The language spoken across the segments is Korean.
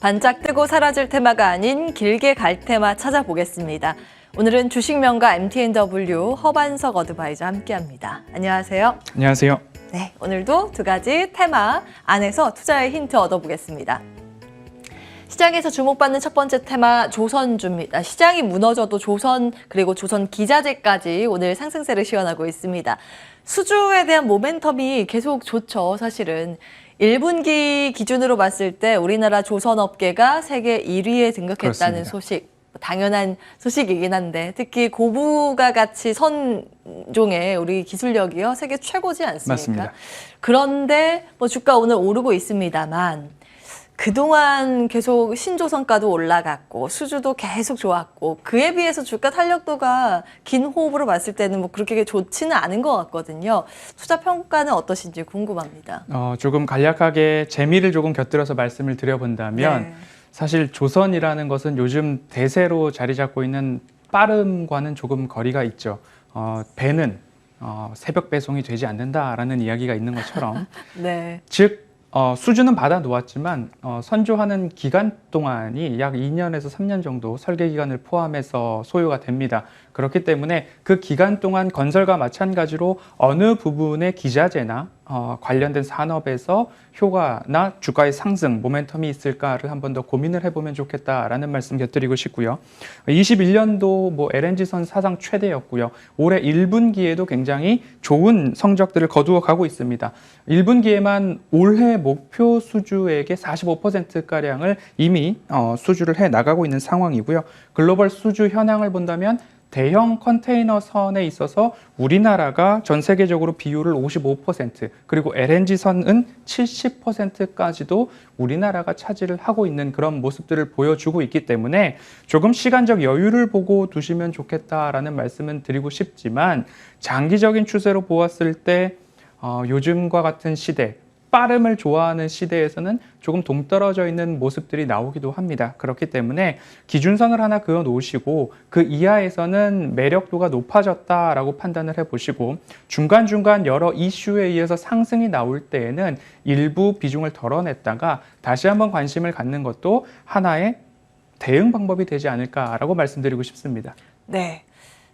반짝 뜨고 사라질 테마가 아닌 길게 갈 테마 찾아보겠습니다. 오늘은 주식명가 MTNW 허반석 어드바이저 함께합니다. 안녕하세요. 안녕하세요. 네, 오늘도 두 가지 테마 안에서 투자의 힌트 얻어보겠습니다. 시장에서 주목받는 첫 번째 테마 조선주입니다. 시장이 무너져도 조선 그리고 조선 기자재까지 오늘 상승세를 시현하고 있습니다. 수주에 대한 모멘텀이 계속 좋죠, 사실은. 1분기 기준으로 봤을 때 우리나라 조선업계가 세계 1위에 등극했다는 그렇습니다. 소식 당연한 소식이긴 한데 특히 고부가 같이 선종의 우리 기술력이요 세계 최고지 않습니까? 맞습니다. 그런데 뭐 주가 오늘 오르고 있습니다만 그동안 계속 신조선가도 올라갔고 수주도 계속 좋았고 그에 비해서 주가 탄력도가 긴 호흡으로 봤을 때는 뭐 그렇게 좋지는 않은 것 같거든요. 투자 평가는 어떠신지 궁금합니다. 어, 조금 간략하게 재미를 조금 곁들여서 말씀을 드려본다면 네. 사실 조선이라는 것은 요즘 대세로 자리 잡고 있는 빠름과는 조금 거리가 있죠. 어, 배는 어, 새벽 배송이 되지 않는다라는 이야기가 있는 것처럼 네. 즉 어, 수주는 받아 놓았지만 어, 선조하는 기간 동안이 약 2년에서 3년 정도 설계 기간을 포함해서 소요가 됩니다. 그렇기 때문에 그 기간 동안 건설과 마찬가지로 어느 부분의 기자재나 어, 관련된 산업에서 효과나 주가의 상승, 모멘텀이 있을까를 한 번 더 고민을 해보면 좋겠다라는 말씀 곁드리고 싶고요. 21년도 뭐 LNG선 사상 최대였고요. 올해 1분기에도 굉장히 좋은 성적들을 거두어 가고 있습니다. 1분기에만 올해 목표 수주액의 45%가량을 이미 어, 수주를 해 나가고 있는 상황이고요. 글로벌 수주 현황을 본다면 대형 컨테이너 선에 있어서 우리나라가 전 세계적으로 비율을 55% 그리고 LNG 선은 70%까지도 우리나라가 차지를 하고 있는 그런 모습들을 보여주고 있기 때문에 조금 시간적 여유를 보고 두시면 좋겠다라는 말씀은 드리고 싶지만 장기적인 추세로 보았을 때 어, 요즘과 같은 시대 빠름을 좋아하는 시대에서는 조금 동떨어져 있는 모습들이 나오기도 합니다. 그렇기 때문에 기준선을 하나 그어 놓으시고 그 이하에서는 매력도가 높아졌다라고 판단을 해 보시고 중간중간 여러 이슈에 의해서 상승이 나올 때에는 일부 비중을 덜어냈다가 다시 한번 관심을 갖는 것도 하나의 대응 방법이 되지 않을까라고 말씀드리고 싶습니다. 네.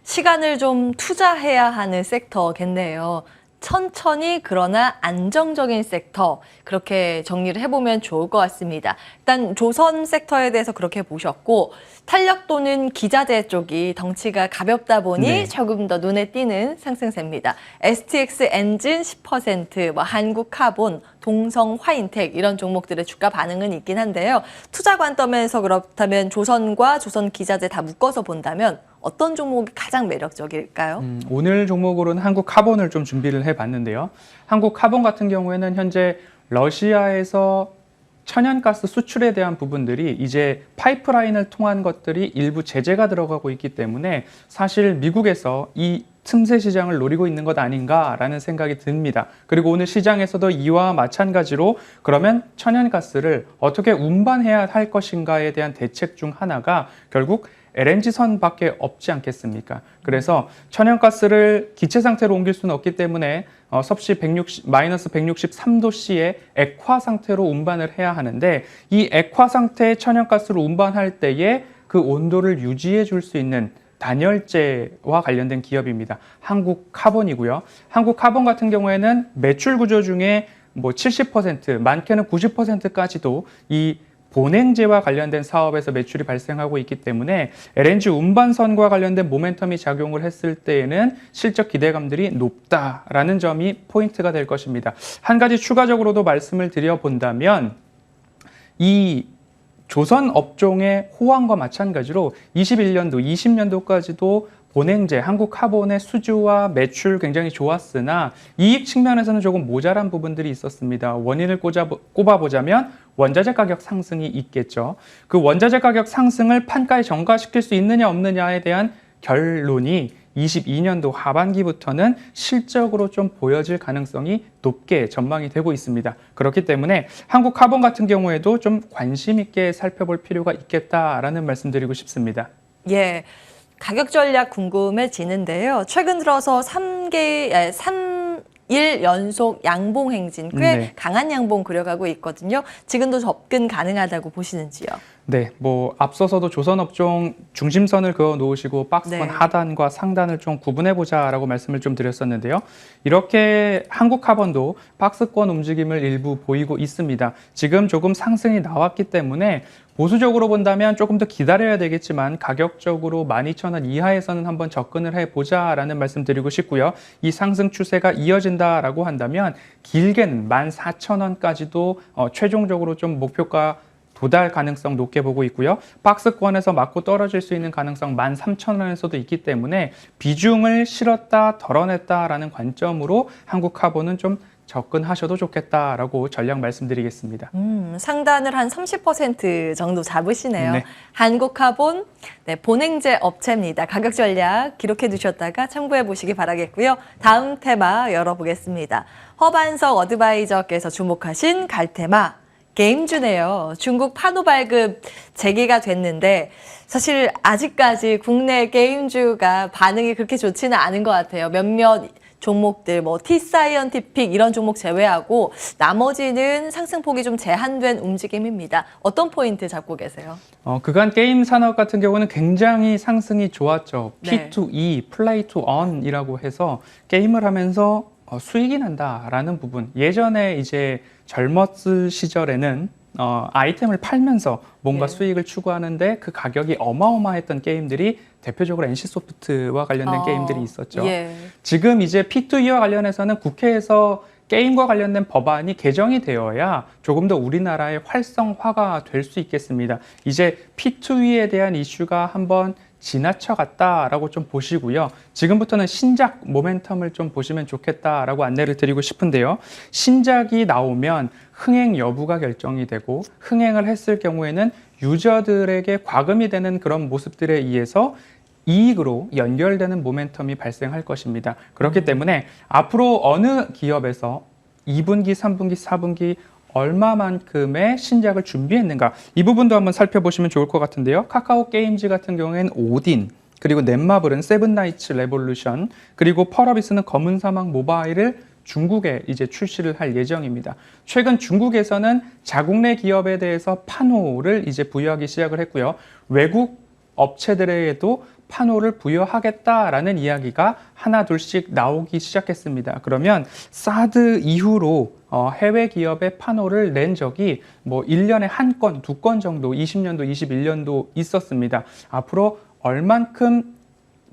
시간을 좀 투자해야 하는 섹터겠네요. 천천히 그러나 안정적인 섹터 그렇게 정리를 해보면 좋을 것 같습니다. 일단 조선 섹터에 대해서 그렇게 보셨고 탄력도는 기자재 쪽이 덩치가 가볍다 보니 네. 조금 더 눈에 띄는 상승세입니다. STX 엔진 10%, 뭐 한국 카본, 동성 화인텍 이런 종목들의 주가 반응은 있긴 한데요. 투자 관점에서 그렇다면 조선과 조선 기자재 다 묶어서 본다면 어떤 종목이 가장 매력적일까요? 음, 오늘 종목으로는 한국 카본을 좀 준비를 해봤는데요. 한국 카본 같은 경우에는 현재 러시아에서 천연가스 수출에 대한 부분들이 이제 파이프라인을 통한 것들이 일부 제재가 들어가고 있기 때문에 사실 미국에서 이 틈새 시장을 노리고 있는 것 아닌가라는 생각이 듭니다. 그리고 오늘 시장에서도 이와 마찬가지로 그러면 천연가스를 어떻게 운반해야 할 것인가에 대한 대책 중 하나가 결국 LNG 선 밖에 없지 않겠습니까? 그래서 천연가스를 기체 상태로 옮길 수는 없기 때문에 어, 섭씨 160 마이너스 163도씨의 액화 상태로 운반을 해야 하는데 이 액화 상태의 천연가스를 운반할 때에 그 온도를 유지해 줄 수 있는 단열재와 관련된 기업입니다. 한국 카본이고요. 한국 카본 같은 경우에는 매출 구조 중에 뭐 70% 많게는 90%까지도 이 본행제와 관련된 사업에서 매출이 발생하고 있기 때문에 LNG 운반선과 관련된 모멘텀이 작용을 했을 때에는 실적 기대감들이 높다라는 점이 포인트가 될 것입니다. 한 가지 추가적으로도 말씀을 드려본다면 이 조선 업종의 호황과 마찬가지로 21년도, 20년도까지도 본행제, 한국 카본의 수주와 매출 굉장히 좋았으나 이익 측면에서는 조금 모자란 부분들이 있었습니다. 원인을 꼽아보자면 원자재 가격 상승이 있겠죠. 그 원자재 가격 상승을 판가에 전가시킬 수 있느냐 없느냐에 대한 결론이 22년도 하반기부터는 실적으로 좀 보여질 가능성이 높게 전망이 되고 있습니다. 그렇기 때문에 한국 카본 같은 경우에도 좀 관심 있게 살펴볼 필요가 있겠다라는 말씀드리고 싶습니다. 예. 가격 전략 궁금해지는데요. 최근 들어서 3개, 3 1 연속 양봉 행진 꽤 네. 강한 양봉 그려가고 있거든요. 지금도 접근 가능하다고 보시는지요? 네, 뭐 앞서서도 조선 업종 중심선을 그어 놓으시고 박스권 네. 하단과 상단을 좀 구분해 보자라고 말씀을 좀 드렸었는데요. 이렇게 한국카본도 박스권 움직임을 일부 보이고 있습니다. 지금 조금 상승이 나왔기 때문에 보수적으로 본다면 조금 더 기다려야 되겠지만 가격적으로 12,000원 이하에서는 한번 접근을 해 보자라는 말씀 드리고 싶고요. 이 상승 추세가 이어진다라고 한다면 길게는 14,000원까지도 어, 최종적으로 좀 목표가 도달 가능성 높게 보고 있고요. 박스권에서 맞고 떨어질 수 있는 가능성 13,000원에서도 있기 때문에 비중을 실었다 덜어냈다라는 관점으로 한국 카본은 좀 접근하셔도 좋겠다라고 전략 말씀드리겠습니다. 음, 상단을 한 30% 정도 잡으시네요. 네. 한국카본 네, 본행제 업체입니다. 가격 전략 기록해 두셨다가 참고해 보시기 바라겠고요. 다음 테마 열어보겠습니다. 허반석 어드바이저께서 주목하신 갈테마 게임주네요. 중국 판호 발급 재개가 됐는데 사실 아직까지 국내 게임주가 반응이 그렇게 좋지는 않은 것 같아요. 몇몇 종목들 뭐 T사이언티픽 이런 종목 제외하고 나머지는 상승폭이 좀 제한된 움직임입니다. 어떤 포인트 잡고 계세요? 어, 그간 게임 산업 같은 경우는 굉장히 상승이 좋았죠. 네. P2E, Play to Earn이라고 해서 게임을 하면서 어, 수익이 난다라는 부분. 예전에 이제 젊었을 시절에는 어, 아이템을 팔면서 뭔가 예. 수익을 추구하는데 그 가격이 어마어마했던 게임들이 대표적으로 NC소프트와 관련된 어, 게임들이 있었죠. 예. 지금 이제 P2E와 관련해서는 국회에서 게임과 관련된 법안이 개정이 되어야 조금 더 우리나라의 활성화가 될 수 있겠습니다. 이제 P2E에 대한 이슈가 한번 지나쳐갔다라고 좀 보시고요. 지금부터는 신작 모멘텀을 좀 보시면 좋겠다라고 안내를 드리고 싶은데요. 신작이 나오면 흥행 여부가 결정이 되고 흥행을 했을 경우에는 유저들에게 과금이 되는 그런 모습들에 의해서 이익으로 연결되는 모멘텀이 발생할 것입니다. 그렇기 때문에 앞으로 어느 기업에서 2분기, 3분기, 4분기 얼마만큼의 신작을 준비했는가 이 부분도 한번 살펴보시면 좋을 것 같은데요. 카카오 게임즈 같은 경우에는 오딘 그리고 넷마블은 세븐나이츠 레볼루션 그리고 펄어비스는 검은 사막 모바일을 중국에 이제 출시를 할 예정입니다. 최근 중국에서는 자국 내 기업에 대해서 판호를 이제 부여하기 시작을 했고요. 외국 업체들에게도 판호를 부여하겠다라는 이야기가 하나 둘씩 나오기 시작했습니다. 그러면 사드 이후로 어, 해외 기업의 판호를 낸 적이 뭐 1년에 한 건, 두 건 정도 20년도, 21년도 있었습니다. 앞으로 얼만큼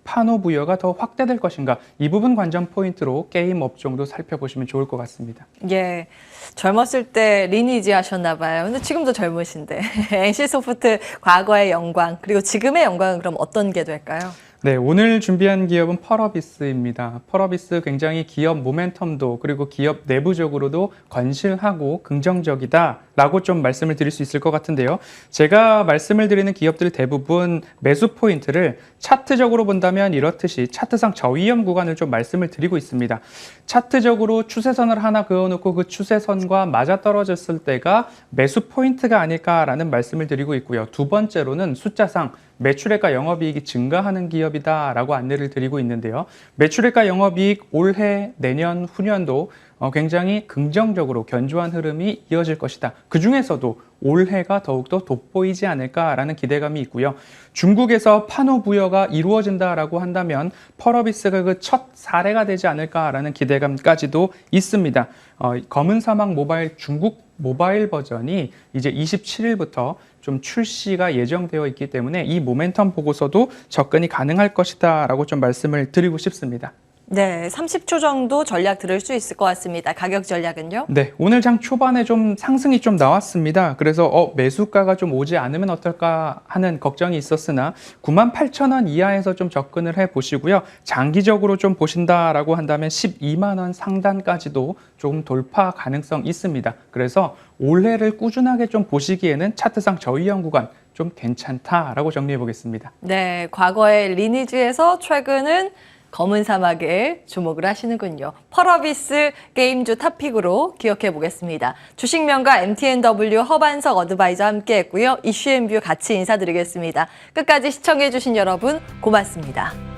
판호 부여가 더 확대될 것인가 이 부분 관전 포인트로 게임 업종도 살펴보시면 좋을 것 같습니다. 예. 젊었을 때 리니지 하셨나 봐요. 근데 지금도 젊으신데. NC소프트 과거의 영광 그리고 지금의 영광은 그럼 어떤 게 될까요? 네, 오늘 준비한 기업은 펄어비스입니다. 펄어비스 굉장히 기업 모멘텀도 그리고 기업 내부적으로도 건실하고 긍정적이다 라고 좀 말씀을 드릴 수 있을 것 같은데요. 제가 말씀을 드리는 기업들 대부분 매수 포인트를 차트적으로 본다면 이렇듯이 차트상 저위험 구간을 좀 말씀을 드리고 있습니다. 차트적으로 추세선을 하나 그어놓고 그 추세선과 맞아 떨어졌을 때가 매수 포인트가 아닐까라는 말씀을 드리고 있고요. 두 번째로는 숫자상 매출액과 영업이익이 증가하는 기업이다라고 안내를 드리고 있는데요. 매출액과 영업이익 올해, 내년, 후년도 어, 굉장히 긍정적으로 견조한 흐름이 이어질 것이다. 그 중에서도 올해가 더욱더 돋보이지 않을까라는 기대감이 있고요. 중국에서 판호 부여가 이루어진다라고 한다면 펄어비스가 그 첫 사례가 되지 않을까라는 기대감까지도 있습니다. 어, 검은 사막 모바일 중국 모바일 버전이 이제 27일부터 좀 출시가 예정되어 있기 때문에 이 모멘텀 보고서도 접근이 가능할 것이다라고 좀 말씀을 드리고 싶습니다. 네, 30초 정도 전략 들을 수 있을 것 같습니다. 가격 전략은요? 네, 오늘 장 초반에 좀 상승이 좀 나왔습니다. 그래서 어, 매수가가 좀 오지 않으면 어떨까 하는 걱정이 있었으나 98,000원 이하에서 좀 접근을 해 보시고요. 장기적으로 좀 보신다라고 한다면 12만 원 상단까지도 조금 돌파 가능성 있습니다. 그래서 올해를 꾸준하게 좀 보시기에는 차트상 저위험 구간 좀 괜찮다라고 정리해 보겠습니다. 네, 과거의 리니지에서 최근은 검은 사막에 주목을 하시는군요. 펄어비스 게임주 탑픽으로 기억해 보겠습니다. 주식명가 MTNW 허반석 어드바이저 함께 했고요. 이슈앤뷰 같이 인사드리겠습니다. 끝까지 시청해 주신 여러분 고맙습니다.